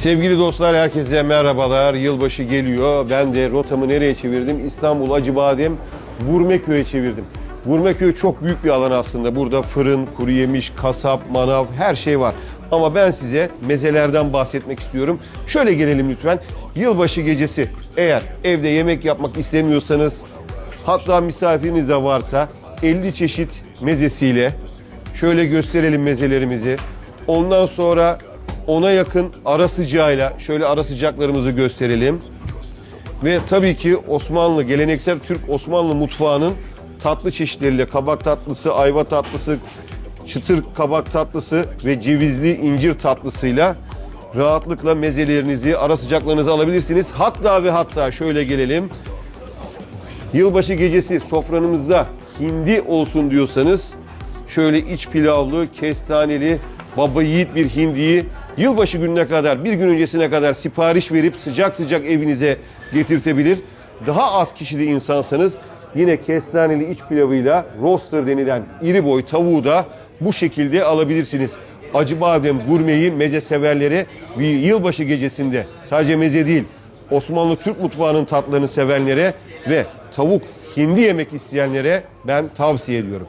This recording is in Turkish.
Sevgili dostlar herkese merhabalar. Yılbaşı geliyor. Ben de rotamı nereye çevirdim? İstanbul Acıbadem Gurmeköy'e çevirdim. Gurmeköy çok büyük bir alan aslında. Burada fırın, kuru yemiş, kasap, manav her şey var. Ama ben size mezelerden bahsetmek istiyorum. Şöyle gelelim lütfen. Yılbaşı gecesi eğer evde yemek yapmak istemiyorsanız hatta misafiriniz de varsa 50 çeşit mezesiyle şöyle gösterelim mezelerimizi. Ondan sonra ona yakın ara sıcağıyla şöyle ara sıcaklarımızı gösterelim. Ve tabii ki Osmanlı, geleneksel Türk Osmanlı mutfağının tatlı çeşitleriyle kabak tatlısı, ayva tatlısı, çıtır kabak tatlısı ve cevizli incir tatlısıyla rahatlıkla mezelerinizi, ara sıcaklarınızı alabilirsiniz. Hatta ve hatta şöyle gelelim. Yılbaşı gecesi sofranımızda hindi olsun diyorsanız şöyle iç pilavlı, kestaneli, baba yiğit bir hindiyi yılbaşı gününe kadar, bir gün öncesine kadar sipariş verip sıcak sıcak evinize getirtebilir. Daha az kişili insansanız yine kestaneli iç pilavıyla roaster denilen iri boy tavuğu da bu şekilde alabilirsiniz. Acıbadem gurmeyi meze severlere bir yılbaşı gecesinde sadece meze değil Osmanlı Türk mutfağının tatlarını sevenlere ve tavuk hindi yemek isteyenlere ben tavsiye ediyorum.